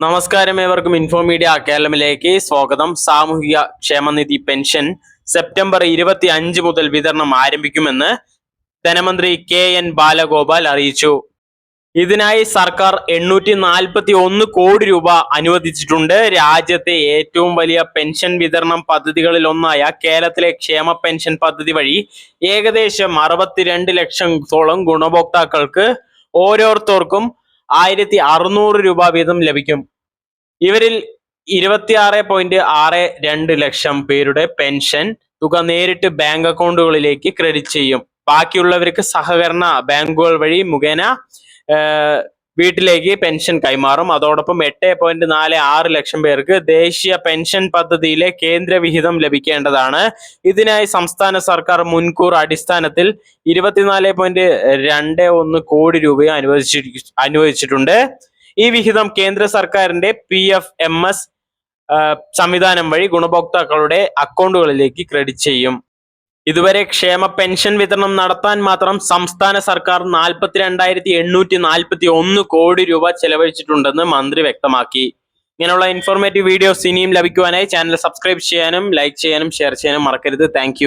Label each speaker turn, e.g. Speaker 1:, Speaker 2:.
Speaker 1: നമസ്കാരം ഏവർക്കും info media കേരളമിലേക്ക് സ്വാഗതം. സാമൂഹിക ക്ഷേമനിധി പെൻഷൻ സെപ്റ്റംബർ ഇരുപത്തി അഞ്ച് മുതൽ വിതരണം ആരംഭിക്കുമെന്ന് ധനമന്ത്രി കെ എൻ ബാലഗോപാൽ അറിയിച്ചു. ഇതിനായി സർക്കാർ എണ്ണൂറ്റി നാൽപ്പത്തി ഒന്ന് കോടി രൂപ അനുവദിച്ചിട്ടുണ്ട്. രാജ്യത്തെ ഏറ്റവും വലിയ പെൻഷൻ വിതരണം പദ്ധതികളിൽ ഒന്നായ കേരളത്തിലെ ക്ഷേമ പെൻഷൻ പദ്ധതി വഴി ഏകദേശം അറുപത്തിരണ്ട് ലക്ഷത്തോളം ഗുണഭോക്താക്കൾക്ക് ഓരോരുത്തർക്കും ആയിരത്തി അറുന്നൂറ് രൂപ വീതം ലഭിക്കും. ഇവരിൽ ഇരുപത്തിയാറ് പോയിന്റ് ആറ് രണ്ട് ലക്ഷം പേരുടെ പെൻഷൻ തുക നേരിട്ട് ബാങ്ക് അക്കൗണ്ടുകളിലേക്ക് ക്രെഡിറ്റ് ചെയ്യും. ബാക്കിയുള്ളവർക്ക് സഹകരണ ബാങ്കുകൾ വഴി മുഖേന വീട്ടിലേക്ക് പെൻഷൻ കൈമാറും. അതോടൊപ്പം എട്ട് പോയിന്റ് നാല് ആറ് ലക്ഷം പേർക്ക് ദേശീയ പെൻഷൻ പദ്ധതിയിലെ കേന്ദ്ര വിഹിതം ലഭിക്കേണ്ടതാണ്. ഇതിനായി സംസ്ഥാന സർക്കാർ മുൻകൂർ അടിസ്ഥാനത്തിൽ ഇരുപത്തിനാല് പോയിന്റ് രണ്ട് ഒന്ന് കോടി രൂപ അനുവദിച്ചിരി അനുവദിച്ചിട്ടുണ്ട്. ഈ വിഹിതം കേന്ദ്ര സർക്കാരിന്റെ പി എഫ് എം എസ് സംവിധാനം വഴി ഗുണഭോക്താക്കളുടെ അക്കൗണ്ടുകളിലേക്ക് ക്രെഡിറ്റ് ചെയ്യും. ഇതുവരെ ക്ഷേമ പെൻഷൻ വിതരണം നടത്താൻ മാത്രം സംസ്ഥാന സർക്കാർ നാൽപ്പത്തിരണ്ടായിരത്തി എണ്ണൂറ്റി നാൽപ്പത്തി ഒന്ന് കോടി രൂപ ചെലവഴിച്ചിട്ടുണ്ടെന്ന് മന്ത്രി വ്യക്തമാക്കി. ഇങ്ങനെയുള്ള ഇൻഫോർമേറ്റീവ് വീഡിയോസ് ഇനിയും ലഭിക്കുവാനായി ചാനൽ സബ്സ്ക്രൈബ് ചെയ്യാനും ലൈക്ക് ചെയ്യാനും ഷെയർ ചെയ്യാനും മറക്കരുത്. താങ്ക്